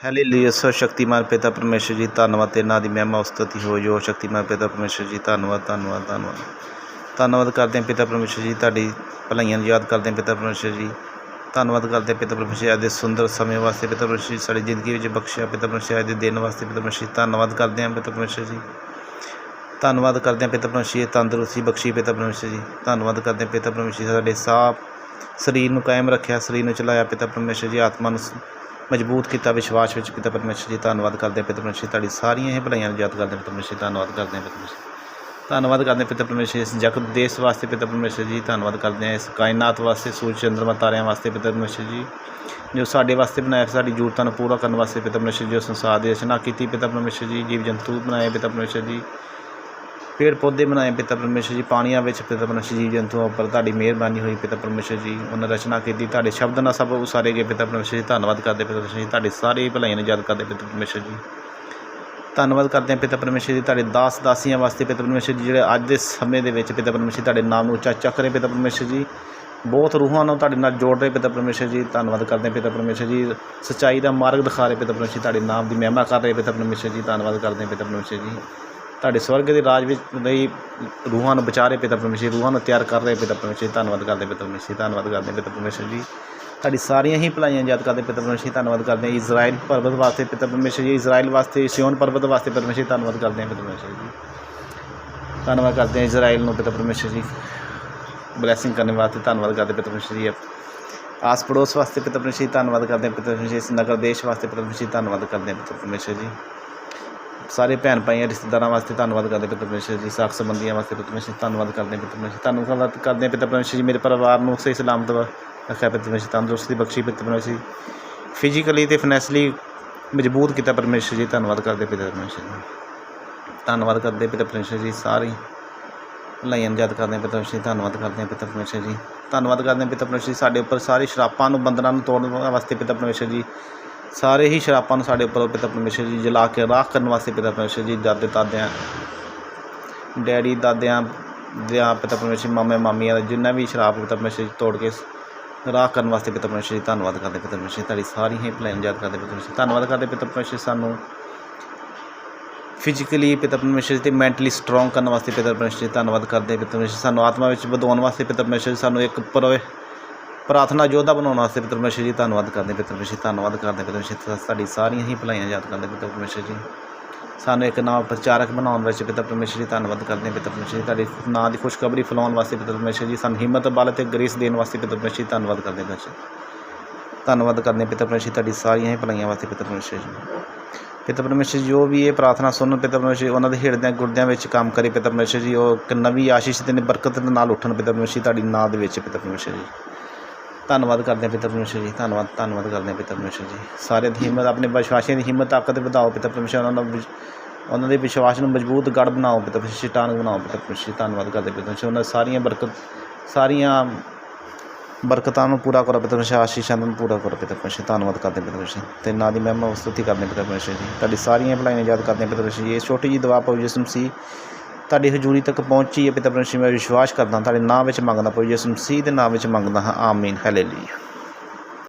Hallelujah ਸੋ ਸ਼ਕਤੀਮਾਨ ਪਿਤਾ ਪਰਮੇਸ਼ਰ ਜੀ ਧੰਨਵਾਦ ਤੇ ਨਾਂ ਦੀ ਮਹਿਮਾ ਉਸਤਤੀ ਹੋ ਜੋ ਸ਼ਕਤੀਮਾਨ ਪਿਤਾ ਪਰਮੇਸ਼ਰ ਜੀ ਧੰਨਵਾਦ ਧੰਨਵਾਦ ਧੰਨਵਾਦ ਧੰਨਵਾਦ ਕਰਦੇ ਹਾਂ ਪਿਤਾ ਪਰਮੇਸ਼ਰ ਜੀ ਤੁਹਾਡੀ ਭਲਾਈਆਂ ਨੂੰ ਯਾਦ ਕਰਦੇ ਹਾਂ ਪਿਤਾ ਪਰਮੇਸ਼ਰ ਜੀ ਧੰਨਵਾਦ ਕਰਦੇ ਹਾਂ ਪਿਤਾ ਪਰਮੇਸ਼ਰ ਅੱਜ ਦੇ ਸੁੰਦਰ ਸਮੇਂ ਵਾਸਤੇ ਪਿਤਾ ਪਰਮੇਸ਼ਰ ਜੀ ਸਾਡੀ ਜ਼ਿੰਦਗੀ ਵਿੱਚ ਬਖਸ਼ਿਆ ਪਿਤਾ ਪਰਮੇਸ਼ਰ ਅੱਜ ਦੇ ਦਿਨ ਵਾਸਤੇ ਪਿਤਾ ਪਰਮੇਸ਼ਰ ਜੀ ਧੰਨਵਾਦ ਕਰਦੇ ਹਾਂ ਪਿਤਾ ਪਰਮੇਸ਼ਰ ਜੀ ਧੰਨਵਾਦ ਕਰਦੇ ਹਾਂ ਪਿਤਾ ਪਰਮੇਸ਼ਰ ਜੀ ਤੰਦਰੁਸਤੀ ਬਖਸ਼ੀ ਪਿਤਾ ਪਰਮੇਸ਼ਰ ਜੀ ਧੰਨਵਾਦ ਕਰਦੇ ਹਾਂ ਪਿਤਾ ਪਰਮੇਸ਼ਰ ਜੀ ਸਾਡੇ ਸਾਹ ਸਰੀਰ ਨੂੰ ਕਾਇਮ ਰੱਖਿਆ ਸਰੀਰ ਨੂੰ ਚਲਾਇਆ ਪਿਤਾ ਪਰਮੇਸ਼ਰ ਜੀ ਆਤਮਾ ਨੂੰ ਮਜ਼ਬੂਤ ਕੀਤਾ ਵਿਸ਼ਵਾਸ ਵਿੱਚ ਪਿਤਾ ਪਰਮੇਸ਼ਰ ਜੀ ਧੰਨਵਾਦ ਕਰਦੇ ਹਾਂ ਪਿਤਾ ਪਰਮੇਸ਼ਰ ਤੁਹਾਡੀ ਸਾਰੀਆਂ ਇਹ ਭਲਾਈਆਂ ਨੂੰ ਯਾਦ ਕਰਦੇ ਹਾਂ ਪਿਤਾ ਪਰਮੇਸ਼ਰ ਧੰਨਵਾਦ ਕਰਦੇ ਹਾਂ ਪਿਤਾ ਪਰਮੇਸ਼ਰ ਧੰਨਵਾਦ ਕਰਦੇ ਹਾਂ ਪਿਤਾ ਪਰਮੇਸ਼ਰ ਇਸ ਜਗਤ ਦੇਸ਼ ਵਾਸਤੇ ਪਿਤਾ ਪਰਮੇਸ਼ਰ ਜੀ ਧੰਨਵਾਦ ਕਰਦੇ ਹਾਂ ਇਸ ਕਾਇਨਾਤ ਵਾਸਤੇ ਸੂਰਜ ਚੰਦਰਮਾ ਤਾਰਿਆਂ ਵਾਸਤੇ ਪਿਤਾ ਪਰਮੇਸ਼ਰ ਜੀ ਜੋ ਸਾਡੇ ਵਾਸਤੇ ਬਣਾਇਆ ਸਾਡੀ ਜ਼ਰੂਰਤਾਂ ਨੂੰ ਪੂਰਾ ਕਰਨ ਵਾਸਤੇ ਪਿਤਾ ਪਰਮੇਸ਼ਰ ਜੀ ਜੋ ਸੰਸਾਰ ਦੀ ਰਚਨਾ ਕੀਤੀ ਪਿਤਾ ਪਰਮੇਸ਼ਰ ਜੀ ਜੀਵ ਜੰਤੂ ਬਣਾਏ ਪਿਤਾ ਪਰਮੇਸ਼ਰ ਜੀ ਪੇੜ ਪੌਦੇ ਬਣਾਏ ਪਿਤਾ ਪਰਮੇਸ਼ਰ ਜੀ ਪਾਣੀਆਂ ਵਿੱਚ ਪਿਤਾ ਪਰਮੇਸ਼ਰ ਜੀ ਜੰਤੂਆਂ ਉੱਪਰ ਤੁਹਾਡੀ ਮਿਹਰਬਾਨੀ ਹੋਈ ਪਿਤਾ ਪਰਮੇਸ਼ਰ ਜੀ ਉਹਨਾਂ ਰਚਨਾ ਕੀਤੀ ਤੁਹਾਡੇ ਸ਼ਬਦ ਨਾਲ ਸਭ ਉਸਾਰੇ ਗਏ ਪਿਤਾ ਪਰਮੇਸ਼ਰ ਜੀ ਧੰਨਵਾਦ ਕਰਦੇ ਪਿਤਾ ਪਰਮੇਸ਼ਰ ਜੀ ਤੁਹਾਡੇ ਸਾਰੇ ਭਲਾਈਆਂ ਨੂੰ ਯਾਦ ਕਰਦੇ ਪਿਤਾ ਪਰਮੇਸ਼ਰ ਜੀ ਧੰਨਵਾਦ ਕਰਦੇ ਹਾਂ ਪਿਤਾ ਪਰਮੇਸ਼ਰ ਜੀ ਤੁਹਾਡੇ ਦਾਸ ਦਾਸੀਆਂ ਵਾਸਤੇ ਪਿਤਾ ਪਰਮੇਸ਼ਰ ਜੀ ਜਿਹੜੇ ਅੱਜ ਦੇ ਸਮੇਂ ਦੇ ਵਿੱਚ ਪਿਤਾ ਪਰਮੇਸ਼ਰ ਤੁਹਾਡੇ ਨਾਮ ਨੂੰ ਉੱਚਾ ਚੱਕ ਰਹੇ ਪਿਤਾ ਪਰਮੇਸ਼ਰ ਜੀ ਬਹੁਤ ਰੂਹਾਂ ਨੂੰ ਤੁਹਾਡੇ ਨਾਲ ਜੋੜ ਰਹੇ ਪਿਤਾ ਪਰਮੇਸ਼ਰ ਜੀ ਧੰਨਵਾਦ ਕਰਦੇ ਹਾਂ ਪਿਤਾ ਪਰਮੇਸ਼ਰ ਜੀ ਸੱਚਾਈ ਦਾ ਮਾਰਗ ਦਿਖਾ ਰਹੇ ਪਿਤਾ ਪਰਮੇਸ਼ਰ ਤੁਹਾਡੇ ਨਾਮ ਦੀ ਮਹਿਮਾ ਕਰ ਰਹੇ ਪਿਤਾ ਪਰਮੇਸ਼ਰ ਜੀ ਧੰਨਵਾਦ ਕਰਦੇ ਹਾਂ ਪਿਤਾ ਪਰਮੇਸ਼ਰ ਜੀ ਤੁਹਾਡੇ ਸਵਰਗ ਦੇ ਰਾਜ ਵਿੱਚ ਲਈ ਰੂਹਾਂ ਨੂੰ ਬਚਾ ਰਹੇ ਪਿਤਾ ਪਰਮੇਸ਼ਰ ਰੂਹਾਂ ਨੂੰ ਤਿਆਰ ਕਰ ਰਹੇ ਪਿਤਾ ਪਰਮੇਸ਼ਰ ਧੰਨਵਾਦ ਕਰਦੇ ਪਿਤਾ ਪਰਮੇਸ਼ਰ ਧੰਨਵਾਦ ਕਰਦੇ ਪਿਤਾ ਪਰਮੇਸ਼ਰ ਜੀ ਤੁਹਾਡੀ ਸਾਰੀਆਂ ਹੀ ਭਲਾਈਆਂ ਯਾਦ ਕਰਦੇ ਪਿਤਾ ਪਰਮੇਸ਼ਰ ਧੰਨਵਾਦ ਕਰਦੇ ਹਾਂ ਇਜ਼ਰਾਈਲ ਪਰਬਤ ਵਾਸਤੇ ਪਿਤਾ ਪਰਮੇਸ਼ਰ ਜੀ ਇਜ਼ਰਾਈਲ ਵਾਸਤੇ ਸਿਓਨ ਪਰਬਤ ਵਾਸਤੇ ਪਿਤਾ ਪਰਮੇਸ਼ਰ ਧੰਨਵਾਦ ਕਰਦੇ ਹਾਂ ਪਿਤਾ ਪਰਮੇਸ਼ਰ ਜੀ ਧੰਨਵਾਦ ਕਰਦੇ ਹਾਂ ਇਜ਼ਰਾਈਲ ਨੂੰ ਪਿਤਾ ਪਰਮੇਸ਼ਰ ਜੀ ਬਲੇਸਿੰਗ ਕਰਨ ਵਾਸਤੇ ਧੰਨਵਾਦ ਕਰਦੇ ਪਿਤਾ ਪਰਮੇਸ਼ਰ ਜੀ ਆਸ ਪੜੋਸ ਵਾਸਤੇ ਪਿਤਾ ਪਰਮੇਸ਼ਰ ਜੀ ਧੰਨਵਾਦ ਕਰਦੇ ਹਾਂ ਪਿਤਾ ਪਰਮੇਸ਼ਰ ਇਸ ਨਗਰ ਦੇਸ਼ ਵਾਸਤੇ ਪਿਤਾ ਪਰਮੇਸ਼ਰ ਜੀ ਧੰਨਵਾਦ ਕਰਦੇ ਹਾਂ ਪਿਤਾ ਪਰਮੇਸ਼ਰ ਜੀ ਸਾਰੇ ਭੈਣ ਭਾਈਆਂ ਰਿਸ਼ਤੇਦਾਰਾਂ ਵਾਸਤੇ ਧੰਨਵਾਦ ਕਰਦੇ ਪਿਤਾ ਪਰਮੇਸ਼ਰ ਜੀ ਸਾਖ ਸੰਬੰਧੀਆਂ ਵਾਸਤੇ ਪਿਤਾ ਪਰਮੇਸ਼ਰ ਧੰਨਵਾਦ ਕਰਦੇ ਪਿਤਾ ਪਰਮੇਸ਼ਰ ਧੰਨਵਾਦ ਕਰਦੇ ਪਿਤਾ ਪਰਮੇਸ਼ਰ ਜੀ ਮੇਰੇ ਪਰਿਵਾਰ ਨੂੰ ਸਹੀ ਸਲਾਮਤ ਰੱਖਿਆ ਪਿਤਾ ਪਰਮੇਸ਼ਰ ਤੰਦਰੁਸਤੀ ਬਖਸ਼ੀ ਪਿਤਾ ਪਰਮੇਸ਼ਰ ਫਿਜ਼ੀਕਲੀ ਤੇ ਫਾਈਨੈਂਸ਼ਲੀ ਮਜ਼ਬੂਤ ਕੀਤਾ ਪਰਮੇਸ਼ਰ ਜੀ ਧੰਨਵਾਦ ਕਰਦੇ ਪਿਤਾ ਪਰਮੇਸ਼ਰ ਜੀ ਧੰਨਵਾਦ ਕਰਦੇ ਪਿਤਾ ਪਰਮੇਸ਼ਰ ਜੀ ਸਾਰੇ ਭਲਾਈਆਂ ਨੂੰ ਯਾਦ ਕਰਦੇ ਹਾਂ ਪਿਤਾ ਪਰਮੇਸ਼ਰ ਜੀ ਧੰਨਵਾਦ ਕਰਦੇ ਹਾਂ ਪਿਤਾ ਪਰਮੇਸ਼ਰ ਜੀ ਧੰਨਵਾਦ ਕਰਦੇ ਹਾਂ ਪਿਤਾ ਪਰਮੇਸ਼ਰ ਜੀ ਸਾਡੇ ਉੱਪਰ ਸਾਰੇ ਸ਼ਰਾਪਾਂ ਨੂੰ ਬੰਧਨਾਂ ਨੂੰ ਤੋੜਨ ਵਾਸਤੇ ਪਿਤਾ ਪਰਮੇਸ਼ਰ ਜੀ ਸਾਰੇ ਹੀ ਸ਼ਰਾਪਾਂ ਨੂੰ ਸਾਡੇ ਉੱਪਰ ਪਿਤਾ ਪਰਮੇਸ਼ਰ ਜੀ ਜਲਾ ਕੇ ਰਾਖ ਕਰਨ ਵਾਸਤੇ ਪਿਤਾ ਪਰਮੇਸ਼ਰ ਜੀ ਦਾਦੇ ਦਾਦਿਆਂ ਡੈਡੀ ਦਾਦਿਆਂ ਦਿਆਂ ਪਿਤਾ ਪਰਮੇਸ਼ਰ ਮਾਮੇ ਮਾਮੀਆਂ ਦਾ ਜਿੰਨਾ ਵੀ ਸ਼ਰਾਪ ਪਿਤਾ ਪਰਮੇਸ਼ਰ ਜੀ ਤੋੜ ਕੇ ਰਾਹ ਕਰਨ ਵਾਸਤੇ ਪਿਤਾ ਪਰਮੇਸ਼ਰ ਜੀ ਧੰਨਵਾਦ ਕਰਦੇ ਪਿਤਾ ਪਰਮੇਸ਼ਰ ਤੁਹਾਡੀ ਸਾਰੀ ਹੀ ਭਲਾਈਆਂ ਯਾਦ ਕਰਦੇ ਪਿਤਾ ਪਰਮੇਸ਼ਰ ਧੰਨਵਾਦ ਕਰਦੇ ਪਿਤਾ ਪਰਮੇਸ਼ਰ ਸਾਨੂੰ ਫਿਜ਼ੀਕਲੀ ਪਿਤਾ ਪਰਮੇਸ਼ਰ ਜੀ ਤੇ ਮੈਂਟਲੀ ਸਟਰੋਂਗ ਕਰਨ ਵਾਸਤੇ ਪਿਤਾ ਪਰਮੇਸ਼ਰ ਜੀ ਧੰਨਵਾਦ ਕਰਦੇ ਪਿਤਾ ਪਰਮੇਸ਼ਰ ਸਾਨੂੰ ਆਤਮਾ ਵਿੱਚ ਵਧਾਉਣ ਵਾਸਤੇ ਪਿਤਾ ਪਰਮੇਸ਼ਰ ਜੀ ਸਾਨੂੰ ਇੱਕ ਪਰਵੇ ਪ੍ਰਾਰਥਨਾ ਯੋਧਾ ਬਣਾਉਣ ਵਾਸਤੇ ਪਿਤਾ ਪਰਮੇਸ਼ਰ ਜੀ ਧੰਨਵਾਦ ਕਰਦੇ ਪਿਤਰ ਪਰਮੇਸ਼ਰ ਧੰਨਵਾਦ ਕਰਦੇ ਪਿਤਾ ਪਰਮੇਸ਼ਰ ਜੀ, ਸਾਡੀ ਸਾਰੀਆਂ ਹੀ ਭਲਾਈਆਂ ਯਾਦ ਕਰਦੇ ਪਿਤਾ ਪਰਮੇਸ਼ਰ ਜੀ ਸਾਨੂੰ ਇੱਕ ਨਵਾਂ ਪ੍ਰਚਾਰਕ ਬਣਾਉਣ ਵਿੱਚ ਪਿਤਾ ਪਰਮੇਸ਼ਰ ਜੀ ਧੰਨਵਾਦ ਕਰਦੇ ਹਾਂ ਪਿਤਾ ਪਰਮੇਸ਼ਰ ਜੀ ਤੁਹਾਡੇ ਨਾਂ ਦੀ ਖੁਸ਼ਖਬਰੀ ਫੈਲਾਉਣ ਵਾਸਤੇ ਪਿਤਾ ਪਰਮੇਸ਼ਰ ਜੀ ਸਾਨੂੰ ਹਿੰਮਤ ਬਲ ਤੇ ਗ੍ਰੇਸ ਦੇਣ ਵਾਸਤੇ ਪਿਤਾ ਪਰਮੇਸ਼ਰ ਜੀ ਧੰਨਵਾਦ ਕਰਦੇ ਹਾਂ ਪਿਤਾ ਧੰਨਵਾਦ ਕਰਦੇ ਹਾਂ ਪਿਤਾ ਪਰਮੇਸ਼ਰ ਤੁਹਾਡੀ ਸਾਰੀਆਂ ਹੀ ਭਲਾਈਆਂ ਵਾਸਤੇ ਪਿਤਾ ਪਰਮੇਸ਼ਰ ਜੀ ਪਿਤਾ ਪਰਮੇਸ਼ਰ ਜੀ, ਜੋ ਵੀ ਇਹ ਪ੍ਰਾਰਥਨਾ ਸੁਣਨ ਪਿਤਾ ਪਰਮੇਸ਼ਰ ਜੀ, ਉਹਨਾਂ ਦੇ ਹਿਰਦਿਆਂ ਗੁਰਦਿਆਂ ਵਿੱਚ ਕੰਮ ਕਰੇ ਪਿਤਾ ਪਰਮੇਸ਼ਰ ਜੀ ਉਹ ਇੱਕ ਨਵੀਂ ਆਸ਼ੀਸ਼ ਤੇ ਬਰਕਤ ਦੇ ਨਾਲ ਉੱਠਣ ਪਿਤਾ ਪਰਮੇਸ਼ਰ ਤੁਹਾਡੀ ਨਾਂ ਦੇ ਵਿੱਚ ਪਿਤਾ ਪਰਮੇਸ਼ਰ ਜੀ ਧੰਨਵਾਦ ਕਰਦੇ ਹਾਂ ਪਿਤਾ ਪਰਮੇਸ਼ਰ ਜੀ ਧੰਨਵਾਦ ਧੰਨਵਾਦ ਕਰਦੇ ਹਾਂ ਪਿਤਾ ਪਰਮੇਸ਼ਰ ਜੀ। ਸਾਰਿਆਂ ਦੀ ਹਿੰਮਤ ਆਪਣੇ ਵਿਸ਼ਵਾਸੀਆਂ ਦੀ ਹਿੰਮਤ ਤਾਕਤ ਵਧਾਓ ਪਿਤਾ ਪਰਮੇਸ਼ਰ ਉਹਨਾਂ ਦਾ ਵਿਸ਼- ਉਹਨਾਂ ਦੇ ਵਿਸ਼ਵਾਸ ਨੂੰ ਮਜ਼ਬੂਤ ਗੜ ਬਣਾਓ ਪਿਤਾ ਪਰਮੇਸ਼ਰ ਟਾਂਗ ਬਣਾਓ ਪਿਤਾ ਪਰਮੇਸ਼ਰ ਜੀ, ਧੰਨਵਾਦ ਕਰਦੇ ਪਿਤਾ ਪਰਮੇਸ਼ਰ ਉਹਨਾਂ ਸਾਰੀਆਂ ਬਰਕਤ ਸਾਰੀਆਂ ਬਰਕਤਾਂ ਨੂੰ ਪੂਰਾ ਕਰੋ ਪਿਤਾ ਪਰਮੇਸ਼ਰ ਆਸ਼ੀਸ਼ਾਂ ਨੂੰ ਪੂਰਾ ਕਰੋ ਪਿਤਾ ਪਰਮੇਸ਼ਰ ਧੰਨਵਾਦ ਕਰਦੇ ਪਿਤਾ ਪਰਮੇਸ਼ਰ ਤੇ ਨਾਂ ਦੀ ਮਹਿਮਾ ਉਸਤਤੀ ਕਰਦੇ ਪਿਤਾ ਪਰਮੇਸ਼ਰ ਜੀ। ਤੁਹਾਡੀ ਸਾਰੀਆਂ ਭਲਾਈਆਂ ਯਾਦ ਕਰਦੇ ਪਿਤਾ ਪਰਮੇਸ਼ਰ ਜੀ। ਇਹ ਛੋਟੀ ਜੀ ਦੁਆ ਪਉ ਜਿਸਮ ਸੀ ਤੁਹਾਡੀ ਹਜ਼ੂਰੀ ਤੱਕ ਪਹੁੰਚੀ ਹੈ, ਪਿਤਾ ਪਰਮੇਸ਼ਰ ਮੈਂ ਵਿਸ਼ਵਾਸ ਕਰਦਾ ਤੁਹਾਡੇ ਨਾਮ ਵਿੱਚ ਮੰਗਦਾ ਪਉ ਜਿਸਮ ਸੀ ਦੇ ਨਾਮ ਵਿੱਚ ਮੰਗਦਾ ਹਾਂ, ਆਮੀਨ ਹਾਲੇਲੂਇਆ